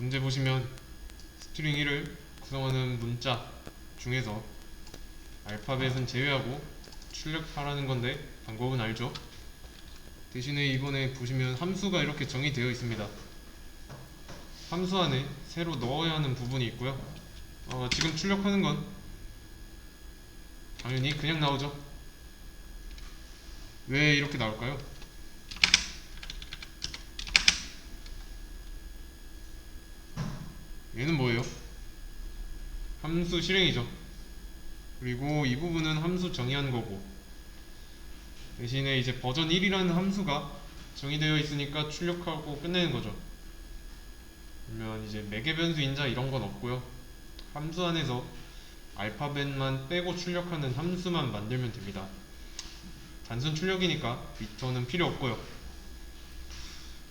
문제 보시면 스트링 1을 구성하는 문자 중에서 알파벳은 제외하고 출력하라는 건데 방법은 알죠? 대신에 이번에 보시면 함수가 이렇게 정의되어 있습니다. 함수 안에 새로 넣어야 하는 부분이 있고요. 어, 지금 출력하는 건 당연히 그냥 나오죠. 왜 이렇게 나올까요? 얘는 뭐예요? 함수 실행이죠. 그리고 이 부분은 함수 정의한 거고 대신에 이제 버전 1이라는 함수가 정의되어 있으니까 출력하고 끝내는 거죠. 그러면 이제 매개 변수 인자 이런 건 없고요. 함수 안에서 알파벳만 빼고 출력하는 함수만 만들면 됩니다. 단순 출력이니까 리턴은 필요 없고요.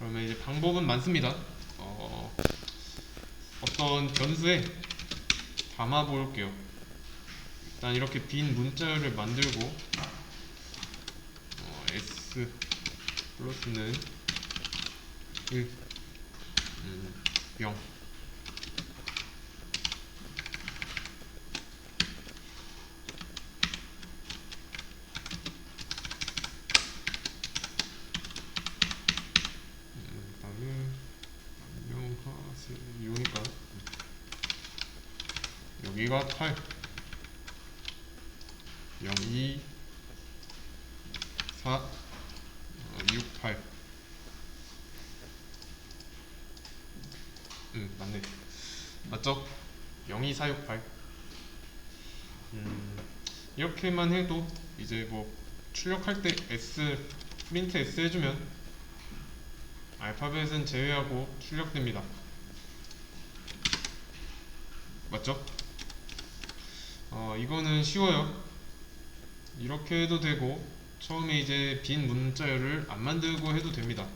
그러면 이제 방법은 많습니다. 어, 어떤 변수에 담아 볼게요. 일단 이렇게 빈 문자열을 만들고 어, s 플러스는 1, 음, 0 음, 그다음에 안녕하세요니까 여기가 8 0 2 4 어, 6 8 음, 맞네. 맞죠? 0 2 4 6 8 음, 이렇게만 해도 이제 뭐 출력할 때 S 프린트 S 해주면 알파벳은 제외하고 출력됩니다. 맞죠? 어, 이거는 쉬워요. 이렇게 해도 되고 처음에 이제 빈 문자열을 안 만들고 해도 됩니다.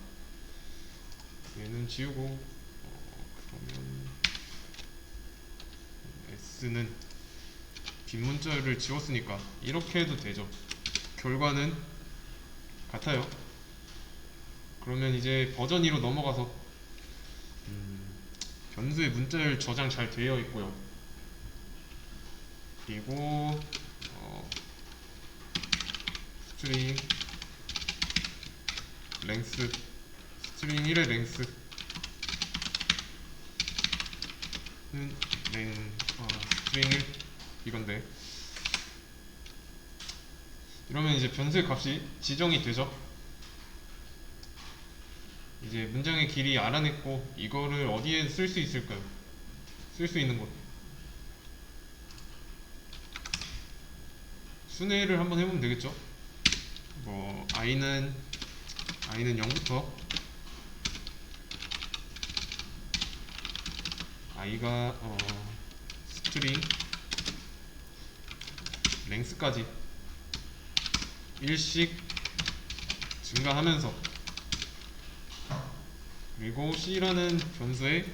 얘는 지우고 어, 그러면 S는 빈 문자열을 지웠으니까 이렇게 해도 되죠. 결과는 같아요. 그러면 이제 버전 2로 넘어가서 음, 변수의 문자열 저장 잘 되어 있고요. 그리고 어, 스트링 랭스 스트링 1의 랭스 는 랭 어, 스트링 1 이건데 이러면 이제 변수의 값이 지정이 되죠. 이제 문장의 길이 알아냈고 이거를 어디에 쓸 수 있을까요? 쓸 수 있는 곳. 순회를 한번 해보면 되겠죠? 뭐 i는 i는 0부터. I가 어, 스트링 랭스까지. 일씩 증가하면서. 그리고 c라는 변수에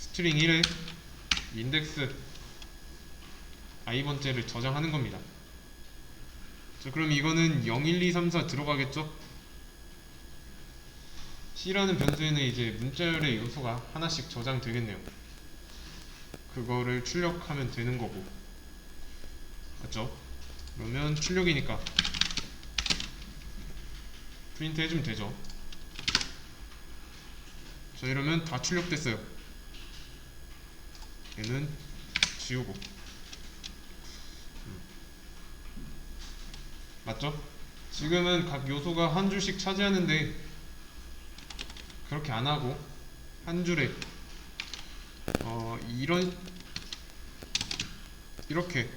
스트링 1의 인덱스 i번째를 저장하는 겁니다. 자, 그럼 이거는 0, 1, 2, 3, 4 들어가겠죠? c라는 변수에는 이제 문자열의 요소가 하나씩 저장되겠네요. 그거를 출력하면 되는 거고. 맞죠? 그러면 출력이니까 프린트 해주면 되죠. 자 이러면 다 출력됐어요. 얘는 지우고. 맞죠? 지금은 각 요소가 한 줄씩 차지하는데 그렇게 안 하고 한 줄에 어 이런 이렇게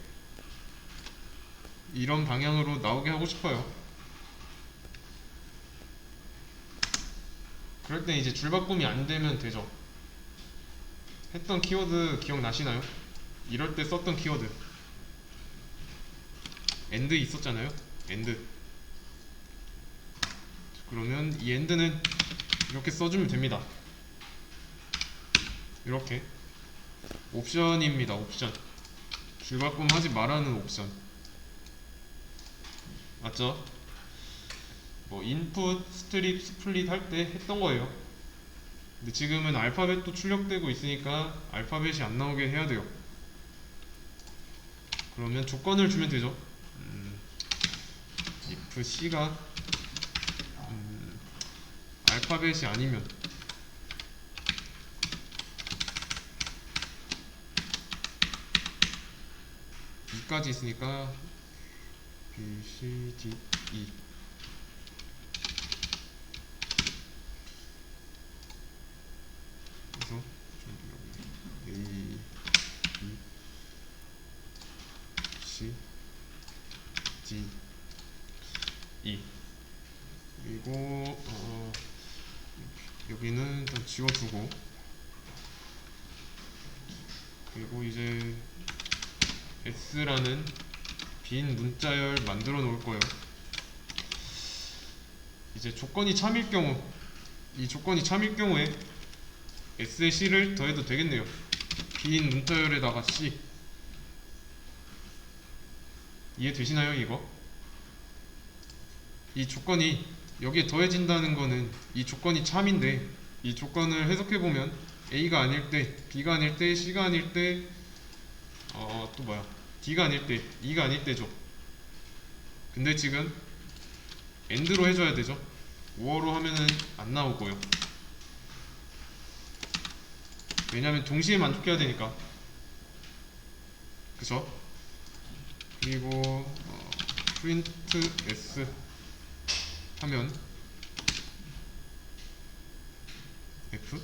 이런 방향으로 나오게 하고 싶어요. 그럴 때 이제 줄바꿈이 안 되면 되죠. 했던 키워드 기억나시나요? 이럴 때 썼던 키워드. 엔드 있었잖아요. 엔드. 그러면 이 엔드는 이렇게 써주면 됩니다. 이렇게 옵션입니다. 옵션. 줄바꿈 하지 말라는 옵션. 맞죠? 뭐 인풋, 스트립, 스플릿 할 때 했던 거예요. 근데 지금은 알파벳도 출력되고 있으니까 알파벳이 안 나오게 해야 돼요. 그러면 조건을 주면 되죠. 음, if c가 음, 알파벳이 아니면 이까지 있으니까 B, C, D, E. 그래서 A, B, C, D, E 그리고 어, 여기는 일단 지워두고 그리고 이제 S라는 빈 문자열 만들어 놓을 거예요. 이제 조건이 참일 경우 이 조건이 참일 경우에 S에 C를 더해도 되겠네요. 빈 문자열에다가 C 이해되시나요 이거? 이 조건이 여기에 더해진다는 거는 이 조건이 참인데 이 조건을 해석해 보면 A가 아닐 때, B가 아닐 때, C가 아닐 때, 어 또 뭐야? D가 아닐 때, E가 아닐 때죠. 근데 지금 AND로 해줘야 되죠. 5어로 하면은 안 나오고요. 왜냐면 동시에 만족해야 되니까. 그쵸? 그리고 어, print s 하면 f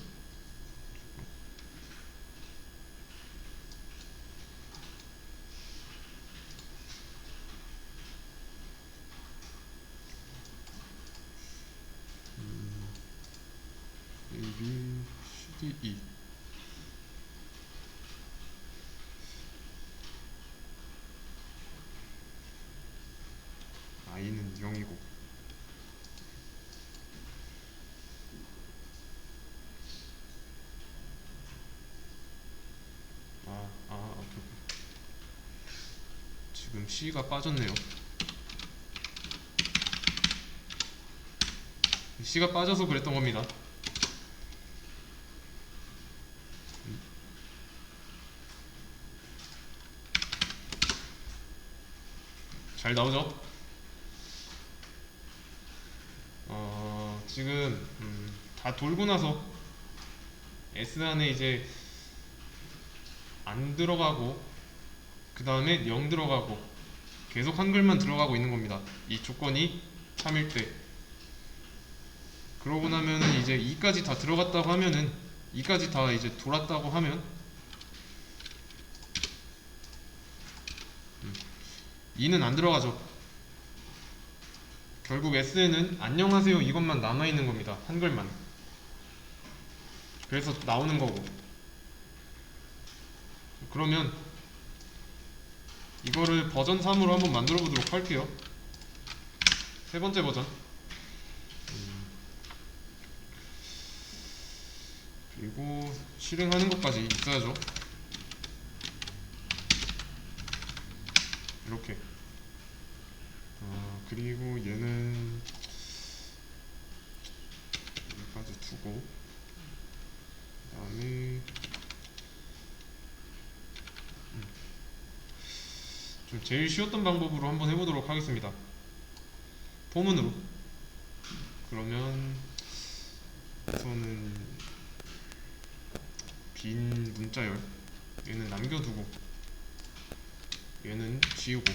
음, A, B, C, D, E i는 0이고 아, 아, 오케이, 오케이. 지금 C가 빠졌네요. C가 빠져서 그랬던 겁니다. 잘 나오죠? 어, 지금 음, 다 돌고 나서 S 안에 이제 안 들어가고 그 다음에 0 들어가고 계속 한글만 들어가고 있는 겁니다. 이 조건이 참일 때. 그러고 나면은 이제 2까지 다 들어갔다고 하면은 2까지 다 이제 돌았다고 하면 음, 2는 안 들어가죠. 결국 S에는 안녕하세요 이것만 남아 있는 겁니다. 한글만. 그래서 나오는 거고. 그러면 이거를 버전 3으로 한번 만들어 보도록 할게요. 세 번째 버전. 음. 그리고 실행하는 것까지 있어야죠. 이렇게. 아, 그리고 얘는 여기까지 두고 그다음에 좀 제일 쉬웠던 방법으로 한번 해보도록 하겠습니다. 포문으로. 그러면 우선은 빈 문자열 얘는 남겨두고 얘는 지우고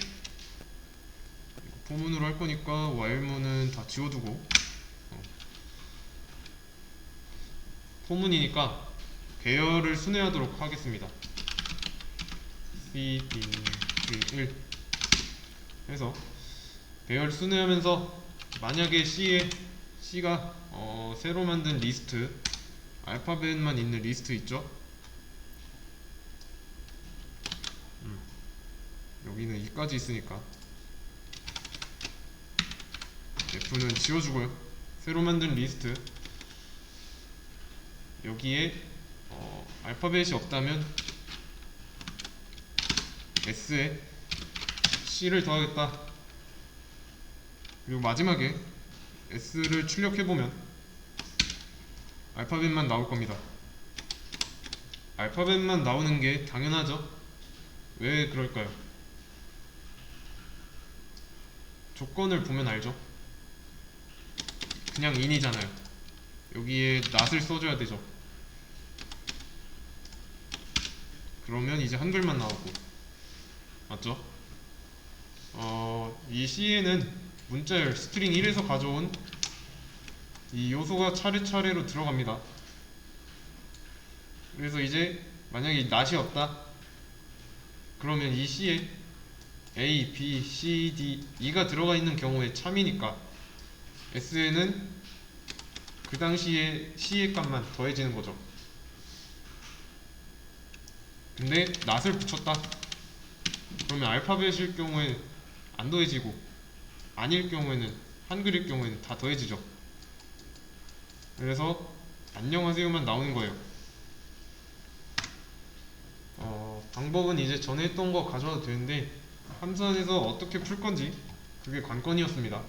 포문으로 할 거니까 while문은 다 지워두고 어. 포문이니까 배열을 순회하도록 하겠습니다. C, D, 1 해서 배열 순회하면서 만약에 C에 C가 어, 새로 만든 리스트 알파벳만 있는 리스트 있죠? 음, 여기는 2까지 있으니까. F는 지워주고요. 새로 만든 리스트. 여기에 어, 알파벳이 없다면 S에 C를 더하겠다. 그리고 마지막에 S를 출력해 보면 알파벳만 나올 겁니다. 알파벳만 나오는 게 당연하죠. 왜 그럴까요? 조건을 보면 알죠. 그냥 인이잖아요. 여기에 낫을 써줘야 되죠. 그러면 이제 한글만 나오고 맞죠? 어, 이 C에는 문자열 스트링 1에서 가져온 이 요소가 차례차례로 들어갑니다. 그래서 이제 만약에 이 낫이 없다 그러면 이 C에 A, B, C, D, E가 들어가 있는 경우에 참이니까 S에는 그 당시에 C의 값만 더해지는 거죠. 근데 낫을 붙였다. 그러면 알파벳일 경우에 안 더해지고 아닐 경우에는 한글일 경우에는 다 더해지죠. 그래서 안녕하세요만 나오는 거예요. 어, 방법은 이제 전에 했던 거 가져와도 되는데 함수 안에서 어떻게 풀 건지 그게 관건이었습니다.